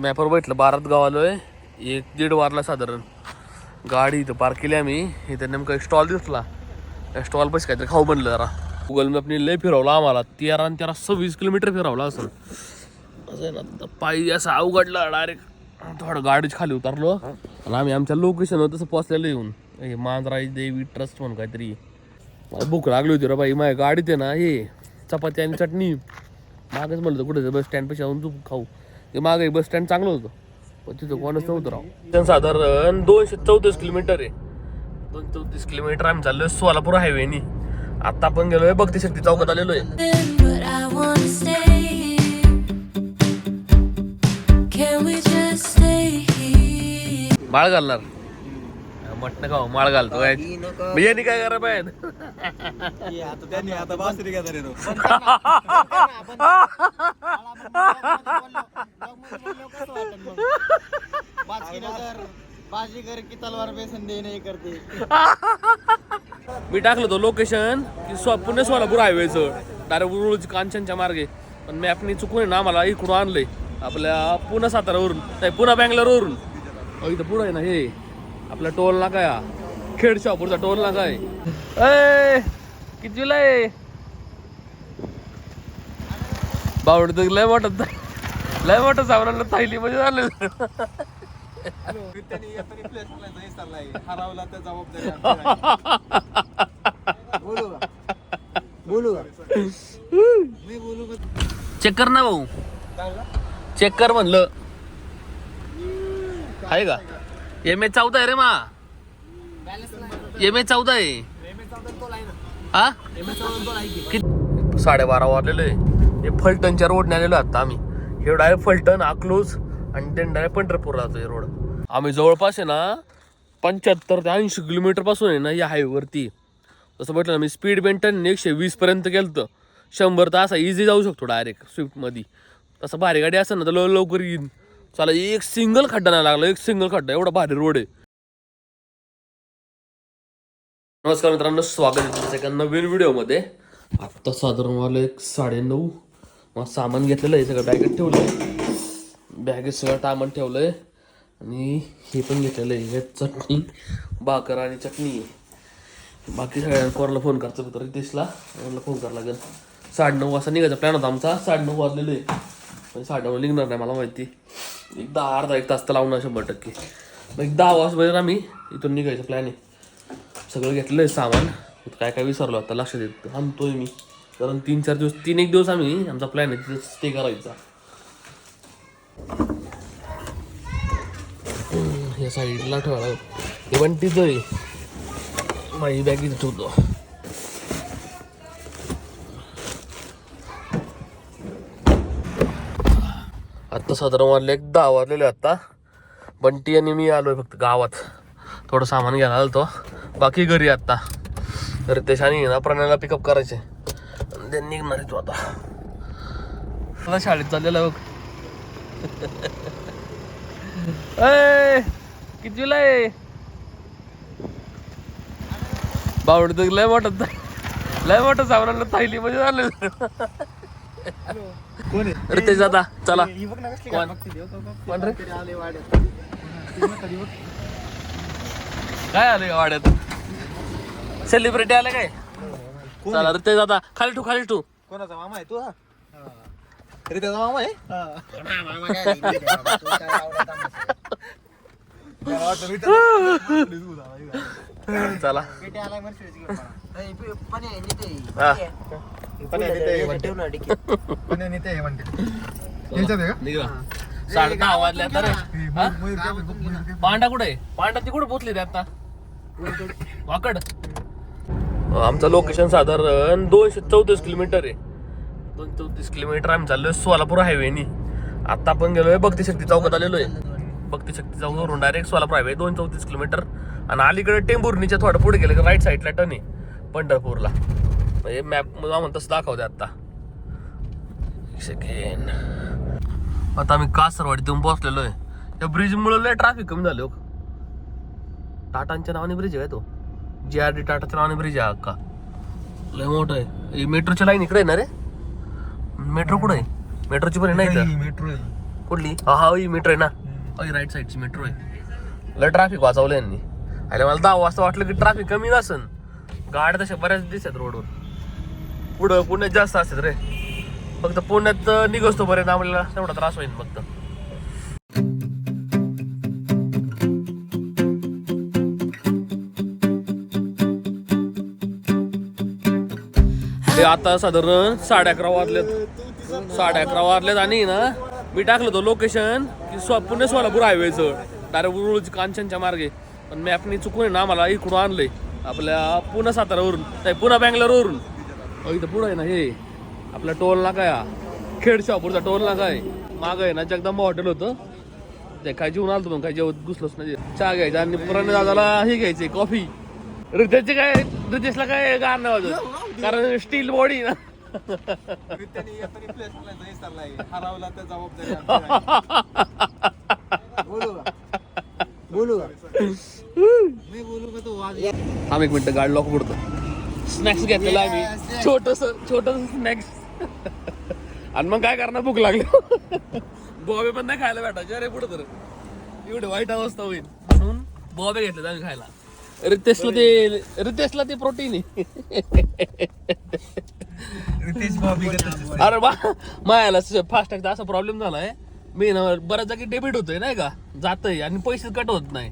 मॅपवर बैठलं बारात गाव आलोय. एक दीड वारला साधारण. गाडी इथं पार्क केली आम्ही. इथं नेमका एक स्टॉल दिसला. त्या स्टॉल पैसे काहीतरी खाऊ बनलं जरा. गुगल मॅपने लय फिरवला आम्हाला. तेरा आणि तेरा सव्वीस किलोमीटर फिरवला असं. असं आहे ना पायी असं अवघडला डायरेक्ट थोडं गाडीच खाली उतरलो. आणि आम्ही आमच्या लोकेशनवर तसं पोचलेलं येऊन. हे मांजराई देवी ट्रस्ट म्हणून काहीतरी. मला भूक लागली होती रे बाई. माझ्या गाडीत आहे ना हे चपाती आणि चटणी. मागच म्हणलं कुठे बस स्टँडपेक्षा जाऊन तू खाऊ. ते मागे बस स्टँड चांगलं होतं. पण तिथं कोणच नव्हतं राव. तिथं साधारण दोनशे चौतीस किलोमीटर आहे. दोन चौतीस किलोमीटर आम्ही चाललोय सोलापूर हायवेनी. आता आपण गेलोय भक्ती शक्ती चौकात आलेलो आहे? माळ घालणार. मटण खाऊ माळ घालतो काय बिर्याणी काय करा पाहिजे? आता त्यांनी आता बासरी घेता रे बाजीगर की तलवार बेसन देणे करते मी टाकलं होतं लोकेशन की स्व पुणे सोलापूर हायवेचं डायरेक्ट उरुळची कांचनच्या मार्गे. पण मॅपनी चुकून आहे ना आम्हाला इकडून आणलंय. आपल्या पुणे सातारावरून नाही पुन्हा बँगलोरवरून. इथं पुढं आहे ना हे. आपला टोल नाका या खेड शॉपूरचा टोल नाका आहे ए, कितीला आहे बावड तर लय मोठं लय मोठं सावरांना थायली म्हणजे झालं त्यांनी येताना प्लेस चाललाय हरवला तर जबाबदारी आमची नाही. बोलू का? बोलू का? मी बोलू का? चेक कर ना भाऊ चेक कर म्हणलं आहे का एम ए चौदा आहे रे मा. एम ए चौदा आहे. हा? किती साडेबारा वाजलेलो आहे. हे फलटणच्या रोडने आलेलो आहे आता आम्ही. हे डायरेक्ट फलटण अकलूज आणि ते डायरेक्ट पंढरपूर राहतो हे रोड आम्ही जवळपास आहे ना पंच्याहत्तर ते ऐंशी किलोमीटरपासून आहे ना या हायवेवरती तसं म्हटलं ना मी स्पीड मेंटेन एकशे वीस पर्यंत गेलं तर शंभर तर असा इझी जाऊ शकतो डायरेक्ट स्विफ्टमध्ये तसं भारी गाडी असेल ना तर लव- लवकर येईन. चला एक सिंगल खड्डा नाही लागला एक सिंगल खड्डा एवढा भारी रोड आहे. नमस्कार मित्रांनो स्वागत आहे तुमचं एका नवीन व्हिडिओमध्ये आत्ता साधारण मला एक साडेनऊ मग सामान घेतलेलं आहे सगळं बॅगेत ठेवलं आहे बॅगेत सगळं सामान ठेवलं आहे आणि हे पण घेतलेलं आहे हे चटणी भाकर आणि चटणी. आहे बाकी सगळ्यांना कोणाला फोन करायचं तर रितेशला. फोन करावं लागेल. साडेनऊ वाजता निघायचा प्लॅन होता आमचा. साडेनऊ आहे पण साठवून निघणार नाही मला माहिती. एक दहा अर्धा एक तास तर लावणार शंभर टक्के. मग एक दहा वाजता आम्ही इथून निघायचं प्लॅन आहे. सगळं घेतलं आहे सामान काय काय विसरलो आता लक्षात येत थांबतोय मी. कारण तीन चार दिवस तीन एक दिवस आम्ही आमचा प्लॅन आहे तिथं स्टे करायचा. या साईडला ठेवायला इव्हन तिथं आहे. माझी बॅग इथं ठेवतो. आत्ता साधारण वाजले एक दहा वाजलेले आत्ता बंटी आणि मी आलोय फक्त गावात. थोडं सामान घ्यायला आलतो बाकी घरी आत्ता रितेश आणि ना पिकअप करायचे. आणि ते निघणार तू आता. मला शाळेत चाललेला बघ. अय कितवीला आहे? बावडत तर लय वाटत लय वाटत सामानाला थायली म्हणजे झालं कोण आहे? रितेश दादा चला. कोण? कोण रे? काय आलं वाड्यात? सेलिब्रिटी आलं काय? चला रितेश दादा खाली ठू खाली ठू कोणाचा मामा आहे तू हा? मामा आहे? चला. हा साडे दहा हे? हा? पांडा कुठे आहे? पांडा ती कुठे पोचली रे आता. वाकड. आमचं लोकेशन साधारण दोनशे चौतीस किलोमीटर आहे. दोन चौतीस किलोमीटर आम्ही चाललोय सोलापूर हायवेनी आता आपण गेलोय भक्ती शक्ती चौकात आलेलो आहे भक्ती शक्ती चौकावरून डायरेक्ट सोलापूर हायवे दोन चौतीस किलोमीटर आणि अलीकडे टेंभुर्णीच्या थोडं पुढे गेलं की राईट साईडला टर्न आहे पंढरपूरला. म्हणजे मॅप आम्हाला तसं दाखवते आता सेकंड आता आम्ही कासरवाडी देऊन पोहोचलेलो आहे. या ब्रिजमुळे लय ट्रॅफिक कमी झालं हो. टाटांच्या नावाने ब्रिज आहे तो. जी आर डी टाटाच्या नावाने ब्रिज आहे अक्का लय मोठं आहे. मेट्रोची लाईन इकडे आहे ना रे? मेट्रो कुठे आहे? मेट्रोची पण आहे मेट्रो आहे. कुठली? हा हा ही मेट्रो आहे ना. अय राईट साईडची मेट्रो आहे. लय ट्रॅफिक वाचवलं यांनी. अरे मला दहा वाजता वाटलं की ट्रॅफिक कमी नसन. गाड्या तशा बऱ्याच दिसतात रोडवर पुढं पुण्यात जास्त असतात रे. फक्त पुण्यात निघतो पर्यंत आम्हाला तेवढा त्रास होईल फक्त. ते आता साधारण साडे अकरा वाजलेत. साडे अकरा वाजलेत आणि ना मी टाकलं होतं लोकेशन की स्व पुणे सोलापूर हायवेचं डायरेक्ट उरुळची कांचनच्या मार्गे. पण मॅपनी चुकून आहे ना आम्हाला इकडून आणलंय. आपल्या पुणे सातारावरून. नाही पुन्हा बँगलोरवरून. इथं पुढं आहे ना हे. आपला टोल नाका या. खेड टोल नाका आहे. मागं आहे ना जगदंबा हॉटेल होतं. ते काय जेवण आलतो मग काय जेवत घुसलोच नाही. चहा घ्यायचा आणि पुराणे दादाला हे घ्यायचे कॉफी रितेशचे काय रितेशला काय गार नाही वाजत कारण स्टील बॉडी ना. बोलू बोलू का? मी बोलू का तो वाज थांब एक मिनिट गाडी लॉक पडतो स्नॅक्स घेतलेला आम्ही छोटस छोटस स्नॅक्स आणि मग काय करणार? भूक लागली. बॉबे पण नाही खायला भेटायचे अरे पुढे तर. एवढे वाईट अवस्था होईल. म्हणून बॉबे घेतले आम्ही खायला. रितेशला ते रितेशला ते प्रोटीन आहे. रितेश भाभी अरे बा मायाला फास्टॅगचा असा प्रॉब्लेम झालाय. मी ना बऱ्याच जागी डेबिट होतोय नाही का? जातंय आणि पैसे कट होत नाही.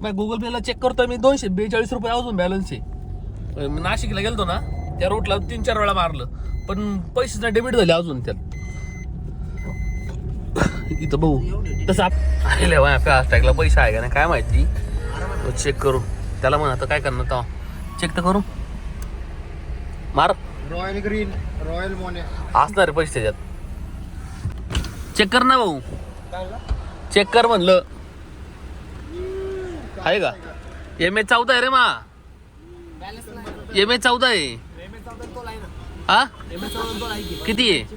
मग गुगल पेला चेक करतोय. मी दोनशे बेचाळीस रुपये अजून बॅलन्स आहे. नाशिकला गेलतो ना त्या रोडला तीन चार वेळा मारलं. पण पैसे नाही डेबिट झाले अजून त्यात इथं भाऊ तसं आले फास्टॅगला पैसे आहे का नाही? काय माहिती? चेक करू. त्याला म्हणा आता काय करणार तेव्हा? चेक तर करू. मार. रॉयल ग्रीन रॉयल मोने असणार आहे पैसे त्याच्यात. चेक कर ना भाऊ. चेक कर म्हणलं. आहे का? एम ए चौदा आहे रे मा. एम ए चौदा आहे. हा? किती आहे?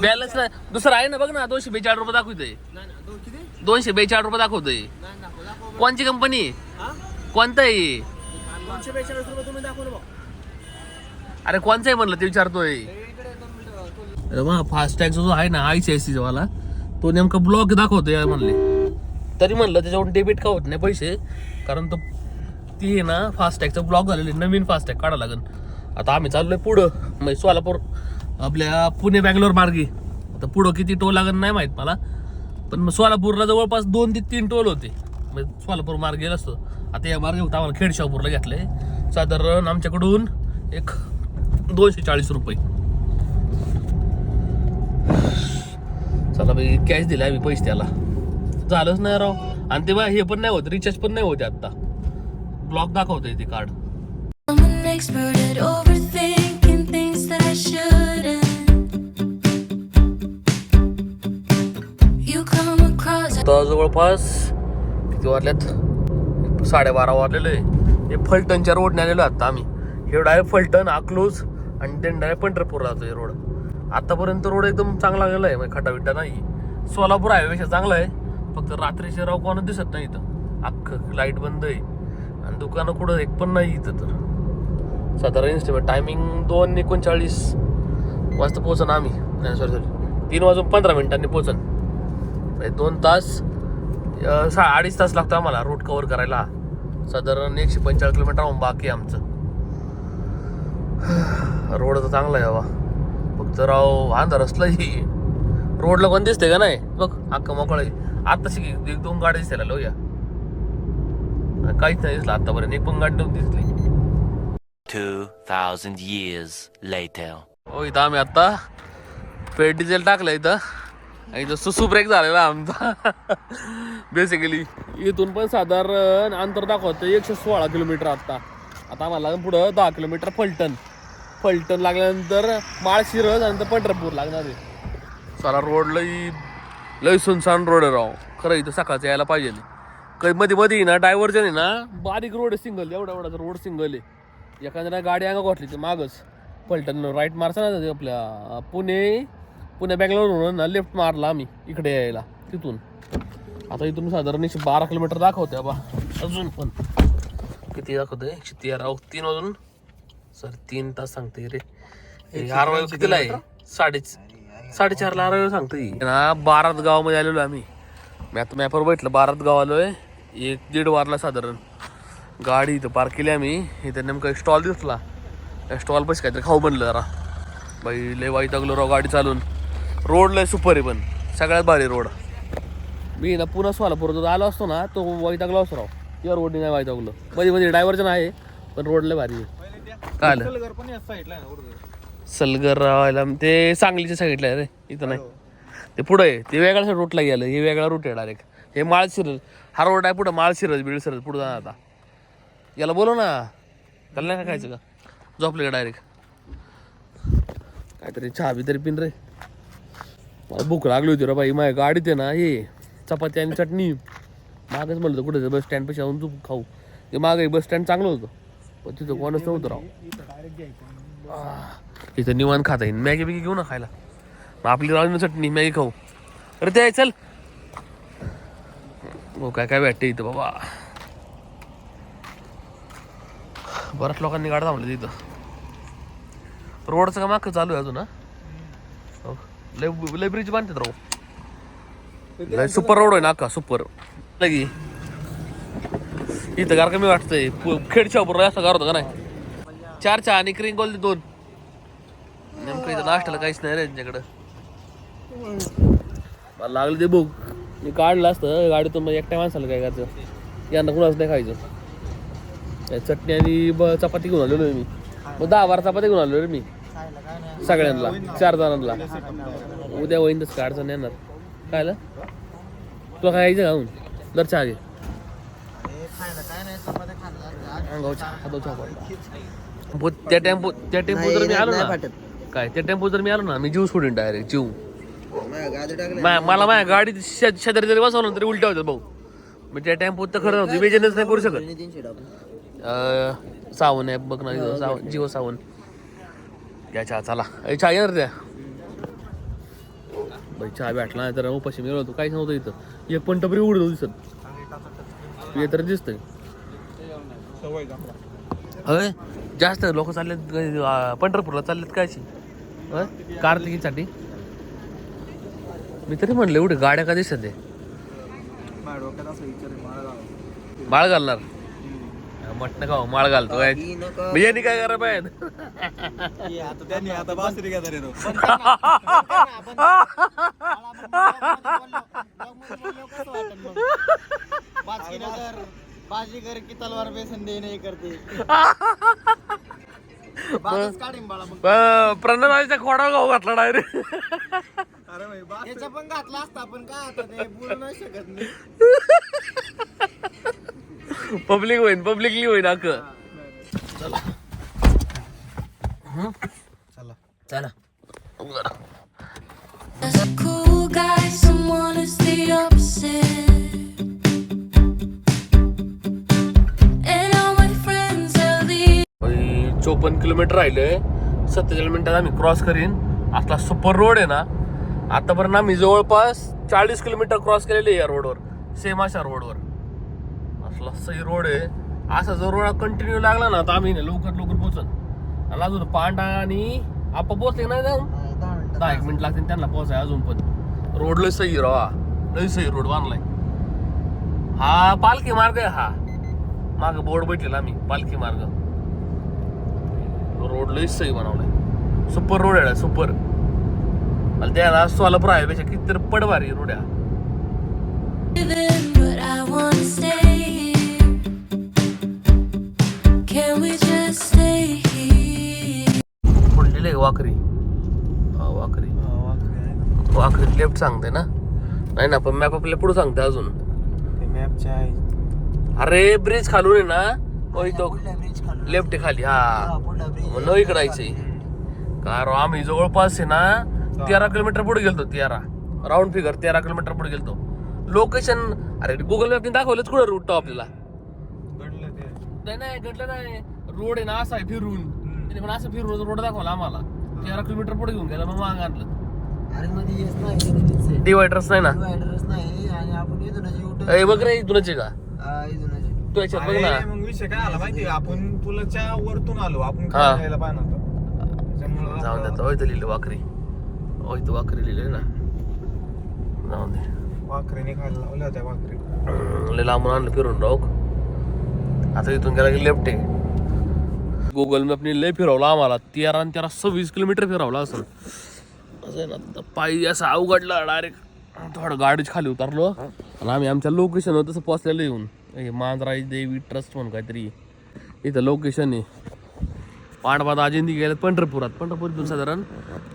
बॅलन्स दुसरा दुसरं आहे ना बघ ना दोनशे बेचाळीस रुपये दाखवतोय. दोनशे बेचाळीस रुपये दाखवतोय. कोणची कंपनी कोणता आहे? अरे कोणचं आहे म्हणलं ते विचारतोय. अरे वा फास्टॅग जो आहे ना आय सी आय सी वाला तो नेमका ब्लॉक दाखवतोय म्हणले. तरी म्हणलं त्याच्यावरून डेबिट का होत नाही पैसे? कारण तो ती आहे ना फास्टॅगचा ब्लॉक झालेली नवीन फास्टॅग काढा लागेल आता आम्ही चाललोय पुढं म्हणजे सोलापूर आपल्या पुणे बँगलोर मार्गे. आता पुढं किती टोल लागेल नाही माहीत मला पण मग सोलापूरला जवळपास दोन ते तीन टोल होते. म्हणजे सोलापूर मार्ग गेला असतो. आता या मार्गे होता आम्हाला खेडशापूरला आहे साधारण आमच्याकडून एक दोनशे चाळीस रुपये. चला बाई कॅश दिला आम्ही पैसे त्याला. झालंच नाही राव. आणि तेव्हा हे पण नाही होत रिचार्ज पण नाही होते आत्ता. ब्लॉक दाखवतंय ते कार्ड आता जवळपास किती वाजल्यात साडेबारा वाजलेलो आहे. हे फलटणच्या रोडने आलेलो आता आम्ही. हे डायरेक्ट फलटण अकलूज आणि ते डायरेक्ट पंढरपूर राहतो हे रोड आतापर्यंत रोड एकदम चांगला गेला आहे. म्हणजे खटाबिटा नाही. सोलापूर हायवेपेक्षा चांगला आहे. फक्त रात्रीचे राव कोणा दिसत नाही इथं. अख्खं लाइट बंद आहे. आणि दुकानं कुठं एक पण नाही इथं तर. साधारण इन्स्टिमेट टायमिंग दोन एकोणचाळीस वाजता पोहोचन आम्ही. नाही सॉरी सॉरी तीन वाजून पंधरा मिनिटांनी पोहोचन. म्हणजे दोन तास सा अडीच तास लागतो आम्हाला रूट कवर करायला. साधारण एकशे पंचेचाळीस किलोमीटर होऊन बाकी आमचं. रोड तर चांगला आहे बाबा. फक्त राव अंधार असलाही. रोडला कोण दिसते का नाही? बघ अख्खा मोकळा आहे. आता एक दोन गाड्या दिसायला लो या काहीच नाही दिसलं आतापर्यंत एक पण गाडी नव्हती दिसली 2,000 years later. हो इथं आम्ही आता पेट डिझेल टाकलं इथं. आणि इथं सुसू ब्रेक झालेला आमचा. बेसिकली इथून पण साधारण अंतर दाखवतं एकशे सोळा किलोमीटर आता. आता आम्हाला पुढं दहा किलोमीटर फलटण. फलटण लागल्यानंतर माळशिरस आणि नंतर पंढरपूर लागणार आहे. सारा रोड लई लई सुनसान रोड आहे राव. खरं इथं सकाळचं यायला पाहिजे काही मध्ये मध्ये ना डायव्हर्जन आहे ना. बारीक रोड आहे सिंगल एवढा एवढा रोड सिंगल आहे. एखाद्या गाडी अंगा घोटली ते मागच. पलटण राईट मारचा ना ते आपल्या पुणे पुणे बँगलोरवरून ना लेफ्ट मारला आम्ही इकडे यायला तिथून. आता इथून साधारण एकशे बारा किलोमीटर दाखवते बा अजून पण. किती दाखवते एकशे तेरा तीन वाजून सर तीन तास सांगते रे. हे आर वाजून कितीला आहे? साडे साडेचारला आरोग्य सांगतो. ना बारात गावामध्ये आलेलो आम्ही. मी आता मॅपवर बैठलं बारात गाव आलोय. एक दीड वारला साधारण. गाडी इथं पार्क केली आम्ही. इथं नेमका स्टॉल दिसला. त्या स्टॉल पैसे काहीतरी खाऊ बनलं जरा. बाई लय वाईट राव गाडी चालून. रोड लय सुपर आहे पण. सगळ्यात भारी रोड. मी ना पुन्हा सोलापूर जो आलो असतो ना तो वैतागला असतो राव. या रोडने नाही वैतागलो मध्ये मध्ये डायव्हर्जन आहे पण रोड लय भारी आहे. काय आलं? आहे. सलगर रावायला ते सांगलीच्या साईडला आहे रे. इथं नाही. ते पुढे आहे. ते वेगळ्या रूटला गेलं. हे वेगळा रूट आहे डायरेक्ट हे माळशिरज हा रोड आहे पुढं माळशिरज बिळशिरज पुढं जाणार आता. याला बोलव ना. त्याला नाही का खायचं का? झोपले का डायरेक्ट काहीतरी चहा बी तरी पिन रे. मला भूक लागली होती रे बाई. माझ्या गाडीत आहे ना हे चपाती आणि चटणी. मागच म्हणलं होतं कुठे बस स्टँडपेक्षा जाऊन तू खाऊ. ते मागे बस स्टँड चांगलं होतं. पण तिथं कोणच नव्हतं राव. इथं निवान खाता येईल मॅगी बिगी घेऊ ना खायला. आपली राजून चटणी मॅगी खाऊ. अरे ते चल. हो काय काय भेटते इथं बाबा. बऱ्याच लोकांनी गाडी थांबलं तिथं. रोडचं का माग चालू आहे अजून हा? हो. लय लय ब्रिज बांधतात राहू लय सुपर रोड आहे ना का सुपर लगी. इथं गार कमी वाटतंय. खेडच्या बरोबर असं गार होतं का नाही? चार चहा आणि क्रिंग गोल दोन. नेमकं इथं लास्टला काहीच नाही रे त्यांच्याकडं मला लागलं ते बुक मी काढलं असतं गाडीतून मग एकट्या माणसाला काय करायचं? यांना कुणाच नाही खायचं. चटणी आणि ब चपाती घेऊन आलेलो मी. मग दहा बारा चपाती घेऊन आलो रे मी. सगळ्यांना चार जणांना. उद्या तसं काय अडचण येणार. काय? तुला काय यायचं खाऊन दर चहा घे. त्या टेम्पो त्या टेम्पो जर मी आलो ना काय? त्या टेम्पो जर मी आलो ना मी जीव सोडीन डायरेक्ट जीव. मला माझ्या गाडीत शे- शेजारी जरी बसवलं तरी उलट्या होत्या भाऊ. मी त्या टेम्पोत तर खरं नव्हतं इमेजिनच नाही करू शकत. सावन आहे बघ ना सावन जिओ सावन. या चहा चला. चहा येणार त्या? बाई चहा भेटला नाही तर उपाशी मिळवतो होतो. काहीच नव्हतं इथं? एक पण टपरी उडतो दिसत. हे तर दिसतंय. का? होय? जास्त लोक चाललेत अं, पंढरपूरला चाललेत कायची कार्तिकीसाठी? मी तरी म्हणलं एवढे गाड्या का दिसत आहे. माळ घालणार? मटण खाऊ माळ घालतो काय? मी यांनी काय करा पाहिजे? की आता त्यांनी आता बासरी घेता रे तो. बाजीगर की तलवार बेसन दे नाही करते. खोडा गाव घातला डायरेक्ट अरे भाई बा याचा पण घातला असता पण काय आता ते बोलू नाही शकत नाही पब्लिक होईन पब्लिकली होईन अक चला. As a cool guy, someone is the opposite. And all my friends are the चोपन्न किलोमीटर राहिलंय. सत्तेचाळीस मिनिटात आम्ही क्रॉस करीन. असला सुपर रोड आहे ना आतापर्यंत आम्ही जवळपास चाळीस किलोमीटर क्रॉस केलेले आहे या रोडवर सेम अशा रोडवर असला सही रोड आहे. असा जर रोड कंटिन्यू लागला ना तर आम्ही ना लवकर लवकर पोचन आणि अजून पांडा आणि आपण पोचले नाही जाऊन दहा एक मिनिट लागतील त्यांना पोहोचाय अजून पण. रोड लय सही राव लय सही रोड बांधलाय. हा पालखी मार्ग आहे हा. माग बोर्ड बैठलेला आम्ही पालखी मार्ग. रोड लय सही बनवलाय. सुपर रोड आहे सुपर मला त्याला सोलापूर आहे पेक्षा किती पड भारी रोड आहे हा. वाकरी. हा वाकरी वाकरी लेफ्ट सांगते ना. नाही ना पण मॅप आपल्या पुढे सांगते अजून. अरे ब्रिज खालून आहे ना. ओय तो ब्रिज खाली लेफ्ट खाली हा. मग न इकडं यायचंय कारण आम्ही जवळपास आहे ना तेरा किलोमीटर पुढे गेलतो तेरा. राऊंड फिगर तेरा किलोमीटर पुढे गेलतो. लोकेशन अरे गुगल मॅपने दाखवलंच कुठं रूट आपल्याला ते. नाही नाही घडलं नाही. रोड आहे ना असा आहे फिरून. पण असं फिरून रोड दाखवला आम्हाला. तेरा किलोमीटर पुढे घेऊन गेला मग माग आणलं. अरे मध्ये येत नाही डिवायडर्स नाही ना? ऍड्रेस नाही आणि आपण इथूनच युटर्न ए बघ रे इथूनच आहे का? तू याच्यात बघ ना. अरे, मग विषय काय आला माहिती आपण पुलाच्या वरतून आलो. आपण हा. त्याच्यामुळं जाऊन देतो होय लिहिलं वाकरी ओ इथं वाकरी लिहिले ना. जाऊ दे. वाकरीने खायला लावल्या होत्या वाकरी. लय लांबून आणलं फिरून राहू. आता इथून गेला की लेफ्ट आहे. गुगल मॅपने लय फिरवला आम्हाला. तेरा आणि तेरा सव्वीस किलोमीटर फिरवला असं. असं आहे ना पायी असं अवघडला डायरेक्ट थोडं गाडीच खाली उतरलो. आणि आम्ही आमच्या लोकेशनवर तसं पोचलेलो येऊन. हे मांजराई देवी ट्रस्ट म्हणून काहीतरी. इथं लोकेशन आहे. पांडवा दाजिंदी गेल्यात पंढरपुरात. पंढरपूरतून साधारण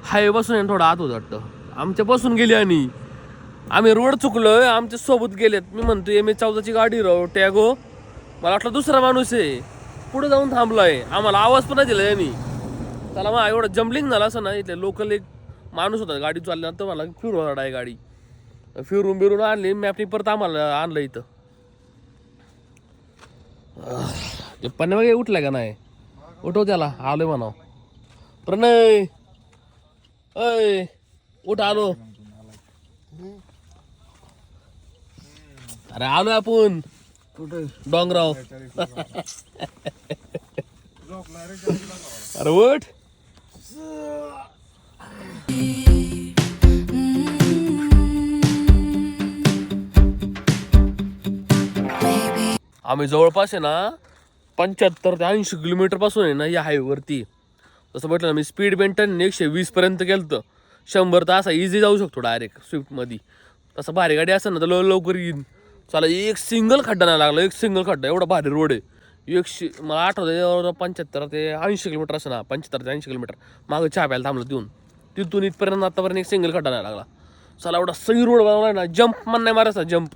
हायवे बसून आहे थोडं आत होत वाटतं. आमच्यापासून गेली आणि आम्ही रोड चुकलोय आमच्यासोबत गेलेत. मी म्हणतो एम ए चौदाची गाडी राव टॅगो. मला वाटलं दुसरा माणूस आहे. पुढे जाऊन थांबलाय. आम्हाला आवाज पण नाही दिला यांनी. त्याला मग एवढं जम्बलिंग झालं असं ना इथले लोकल एक माणूस होता गाडी चालल्यानंतर मला फिरून आहे गाडी. फिरून बिरून आणली मॅपनी परत आम्हाला आणलं इथं. आह, ते पन्ने वगैरे का नाही? उठव त्याला. आलोय म्हणाव. प्रणय! अय उठ आलो. अरे आलोय आपण. डोंगराव. अरे उठ. आम्ही जवळपास आहे ना पंच्याहत्तर ते ऐंशी किलोमीटरपासून आहे ना या हायवेवरती तसं म्हटलं ना मी स्पीड मेंटेन एकशे वीसपर्यंत पर्यंत गेलं शंभर तर असा इझी जाऊ शकतो डायरेक्ट स्विफ्टमध्ये तसं भारी गाडी असेल ना तर लव- लवकर येईन. चला एक सिंगल खड्डा नाही लागला एक सिंगल खड्डा एवढा भारी रोड आहे. एकशे मला आठवतं पंच्याहत्तर ते ऐंशी किलोमीटर असं ना पंच्याहत्तर ते ऐंशी किलोमीटर. मागं चहा प्यायला थांबलं तिथून. तिथून इथपर्यंत आतापर्यंत एक सिंगल खड्डा नाही लागला. चला एवढा सही रोड बनवला ना जंप पण नाही मारायचा जंप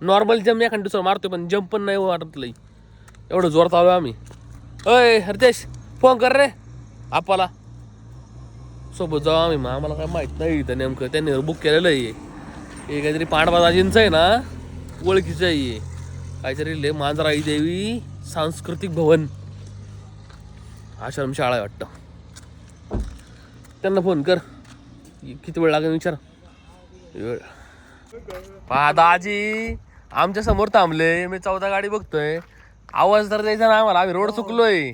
नॉर्मल जंप एखाद दुसरं मारतोय पण जंप पण नाही वाटत लई. एवढं जोरात आलो आम्ही. अय हरतेश फोन कर रे. आपाला सोबत जाऊ आम्ही मग. आम्हाला काय माहीत नाही इथं नेमकं. त्यांनी बुक केलेलं आहे. हे काहीतरी पांडवादाजींचं आहे ना? ओळखीचं आहे काहीतरी ले मांजराई देवी सांस्कृतिक भवन. आश्रमशाळा आहे वाटतं. त्यांना फोन कर. किती वेळ लागेल विचार? वेळ. पहा दाजी आमच्यासमोर थांबले. मी चौदा गाडी बघतोय. आवाज तर द्यायचा ना आम्हाला. आम्ही रोड चुकलोय.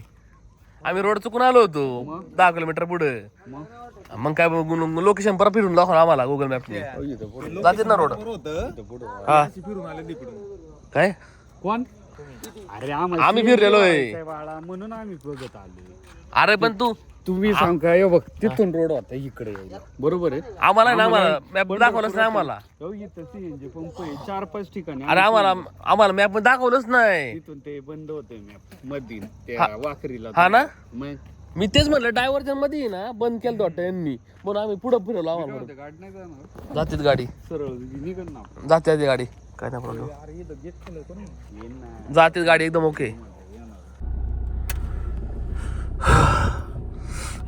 आम्ही रोड चुकून आलो होतो. दहा किलोमीटर पुढे. मग? काय लोकेशन परत फिरून दाखव आम्हाला गुगल मॅपने जातील ना रोड. हा. फिरून आले तिकडून. काय? कोण? अरे आम्ही फिरलेलोय बाळा. म्हणून आम्ही बघत आलो अरे पण तू तुम्ही सांग हे बघ तिथून रोड होता इकडे यायला बरोबर आहे. आम्हाला ना आम्हाला मॅप दाखवलंच नाही आम्हाला. हो इथं सीएनजी पंप आहे चार पाच ठिकाणी अरे आम्हाला आम्हाला मॅप दाखवलंच नाही. तिथून ते बंद होते मॅप मधीन त्या वाकरीला हा ना? मग? मी तेच म्हणलं डायव्हर्जनमध्ये ना बंद केलं वाटतं यांनी. म्हणून आम्ही पुढं फिरवलो आम्हाला. गाडी नाही जाणार. जातीत गाडी. सरळ निघन ना जाते ती गाडी. काय नाही प्रॉब्लेम येईन ना. जाते गाडी एकदम ओके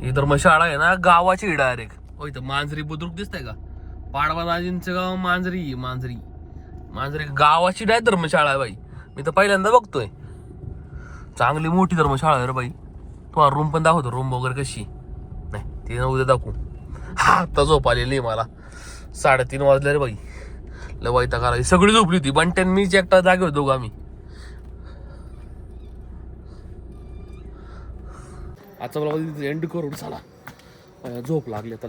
ही धर्मशाळा आहे ना गावाची डायरेक्ट हो इथं मांजरी बुद्रुक दिसतंय का? पाडवादाजींचं गाव मांजरी मांजरी. मांजरी गावाची डाय धर्मशाळा आहे बाई. मी तर पहिल्यांदा बघतोय. चांगली मोठी धर्मशाळा आहे रे बाई. तुम्हाला रूम पण दाखवतो रूम वगैरे कशी? नाही ती ना उद्या दाखवू. हा आता झोप आलेली आहे मला. साडेतीन वाजले रे बाई. लय करायची सगळी झोपली होती. बंट्यान मीच एकटा जागे होतो दोघं आम्ही. आजचा मला एंड करून झाला झोप लागली आता